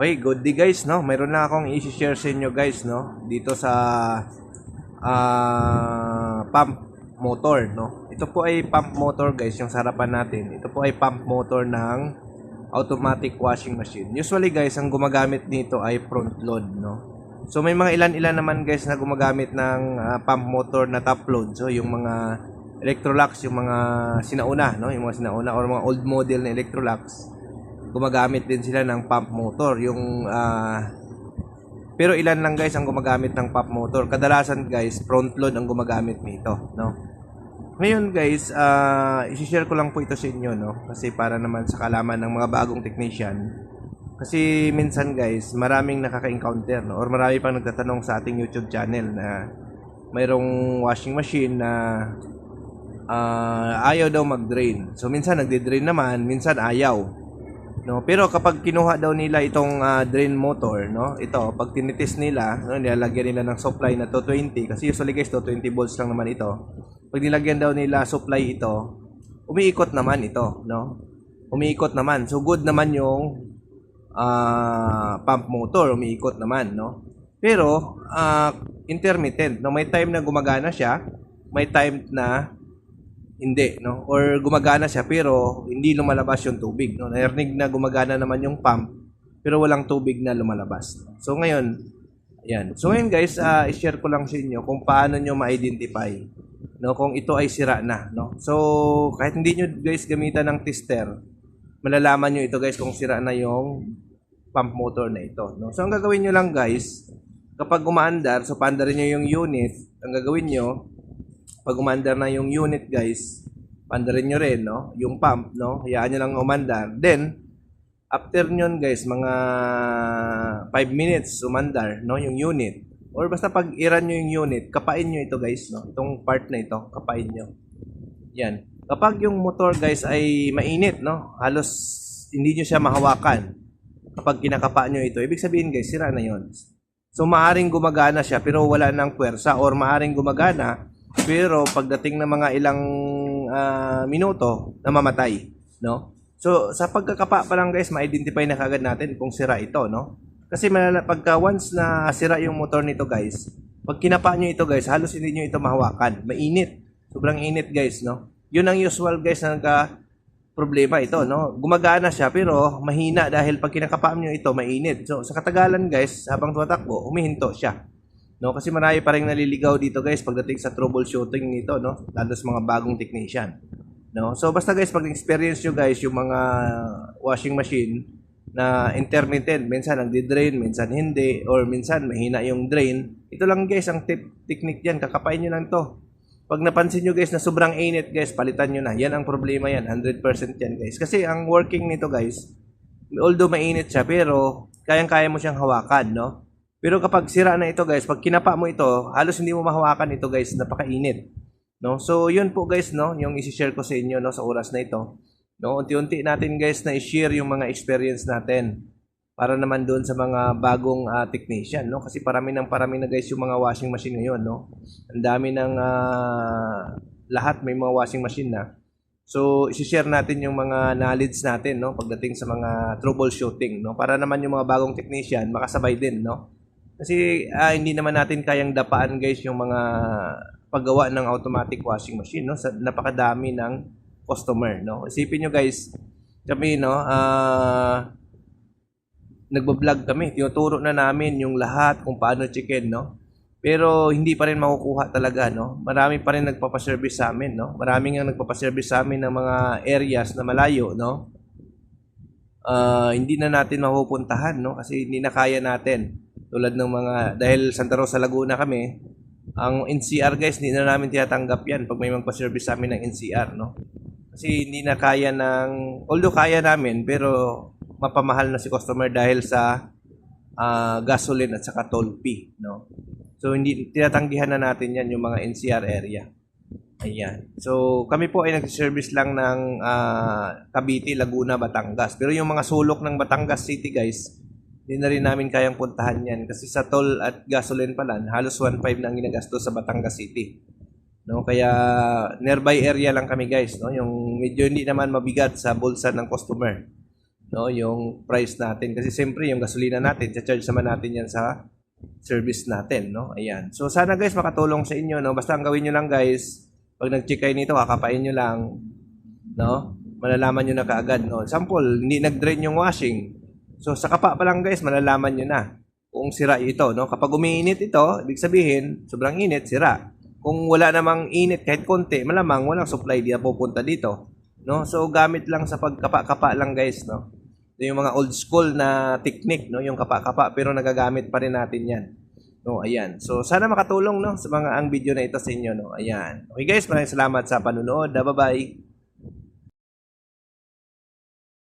Okay, good day guys, no? Mayroon lang akong i-share sa inyo guys, no? Dito sa ah, pump motor, no? Ito po ay pump motor guys, yung sa harapan natin. Ito po ay pump motor ng automatic washing machine. Usually guys, ang gumagamit nito ay front load, no? So may mga ilan-ilan naman guys na gumagamit ng ah, pump motor na top load. So yung mga Electrolux, yung mga sinauna, no? Yung mga sinauna or mga old model na Electrolux gumagamit din sila ng pump motor. Yung ah, pero ilan lang guys ang gumagamit ng pump motor. Kadalasan guys, front load ang gumagamit nito, no? Ngayon guys, ah i-share ko lang po ito sa inyo, no? Kasi para naman sa kalaman ng mga bagong technician. Kasi minsan guys, maraming nakaka-encounter, no? Or marami pang nagtatanong sa ating YouTube channel na mayroong washing machine na ah, ayaw daw mag-drain. So minsan nagde-drain naman, minsan ayaw. No, pero kapag kinuha daw nila itong ah, drain motor, no, ito pag tinitis nila, no, nilalagyan nila ng supply na 220 kasi usually guys 220 volts lang naman ito. Pag nilagyan daw nila supply ito, umiikot naman ito, no? Umiikot naman. So good naman yung ah, pump motor, umiikot naman, no? Pero ah, intermittent, no? May time na gumagana siya, may time na hindi, no? Or gumagana siya pero hindi lumalabas yung tubig, no? Narinig na gumagana naman yung pump pero walang tubig na lumalabas. So ngayon, ayan. So ngayon guys, ah, i-share ko lang sa inyo kung paano nyo ma-identify no kung ito ay sira na, no. So kahit hindi nyo guys gamitan ng tester, malalaman nyo ito guys kung sira na yung pump motor na ito, no. So ang gagawin nyo lang guys, kapag umaandar, so paandarin nyo yung unit, ang gagawin nyo, pag umandar na yung unit guys, pandarin nyo rin, no? Yung pump, no? Hayaan nyo lang umandar. Then, after nyon guys, mga 5 minutes umandar, no? Yung unit. Or basta pag iran nyo yung unit, kapain nyo ito guys, no? Itong part na ito, kapain nyo. Yan. Kapag yung motor guys ay mainit, no? Halos hindi nyo siya mahawakan. Kapag kinakapa nyo ito, ibig sabihin guys, sira na yon. So maaring gumagana siya pero wala nang puwersa or maaring gumagana pero pagdating ng mga ilang ah, minuto, namamatay, no? So sa pagkakapa pa lang guys, ma-identify na kagad natin kung sira ito, no? Kasi malala, pagka once na sira yung motor nito guys, pag kinapa nyo ito guys, halos hindi nyo ito mahawakan. Mainit. Sobrang init guys, no? Yun ang usual guys na nagka problema ito, no? Gumagana siya pero mahina dahil pag kinakapa nyo ito, mainit. So sa katagalan guys, habang tumatakbo, humihinto siya. No, kasi marami pa rin naliligaw dito guys pagdating sa troubleshooting nito, no? Lalo sa mga bagong technician. No? So basta guys, pag experience nyo guys yung mga washing machine na intermittent, minsan nagdi-drain, minsan hindi, or minsan mahina yung drain. Ito lang guys, ang tip technique yan, kakapain nyo lang to. Pag napansin nyo guys na sobrang init guys, palitan nyo na. Yan ang problema yan, 100% yan guys. Kasi ang working nito guys, although mainit siya, pero kayang-kaya mo siyang hawakan, no? Pero kapag sira na ito guys, pag kinapa mo ito, halos hindi mo mahawakan ito guys, napakainit. No? So, yun po guys, no, yung i-share ko sa inyo no sa oras na ito. No, unti-unti natin guys na i-share yung mga experience natin para naman doon sa mga bagong ah, technician, no? Kasi parami ng parami na guys yung mga washing machine ngayon, no? Ang dami ng ah, lahat may mga washing machine na. So, i-share natin yung mga knowledge natin, no, pagdating sa mga troubleshooting, no, para naman yung mga bagong technician makasabay din, no. Kasi ah, hindi naman natin kayang dapaan guys yung mga paggawa ng automatic washing machine no sa napakadami ng customer no. Isipin nyo guys, kami no ah nagbo-vlog kami, tinuturo na namin yung lahat kung paano chicken no. Pero hindi pa rin makukuha talaga no. Marami pa rin nagpapa-service sa amin no. Maraming ang nagpapa-service sa amin ng mga areas na malayo no. Ah, hindi na natin mapupuntahan no kasi hindi na kaya natin tulad ng mga dahil Santa Rosa Laguna kami ang NCR guys hindi na namin tinatanggap yan pag may magpa-service sa amin ng NCR no kasi hindi na kaya ng although kaya namin pero mapamahal na si customer dahil sa ah, gasoline at saka toll fee no so hindi tinatanggihan na natin yan yung mga NCR area Ayan. So, kami po ay nag-service lang ng ah, Cavite, Laguna, Batangas. Pero yung mga sulok ng Batangas City, guys, hindi na rin namin kayang puntahan yan. Kasi sa toll at gasoline pa lang, halos 1.5 na ang ginagasto sa Batangas City. No, kaya nearby area lang kami guys, no. Yung medyo hindi naman mabigat sa bulsa ng customer. no, yung price natin kasi siyempre yung gasolina natin, charge naman natin yan sa service natin, no? Ayan. So sana guys makatulong sa inyo, no? Basta ang gawin niyo lang guys, pag nag-check kayo nito, kakapain niyo lang, no? Malalaman niyo na kaagad, no? Sample, hindi nag-drain yung washing. So sa kapa pa lang guys, malalaman niyo na kung sira ito, no? Kapag umiinit ito, ibig sabihin, sobrang init, sira. Kung wala namang init kahit konti, malamang walang supply di na pupunta dito, no? So gamit lang sa pagkapa-kapa lang guys, no? Ito yung mga old school na technique, no? Yung kapa-kapa pero nagagamit pa rin natin 'yan. No, ayan. So sana makatulong no sa mga ang video na ito sa inyo, no. Ayan. Okay guys, maraming salamat sa panunood. Bye-bye.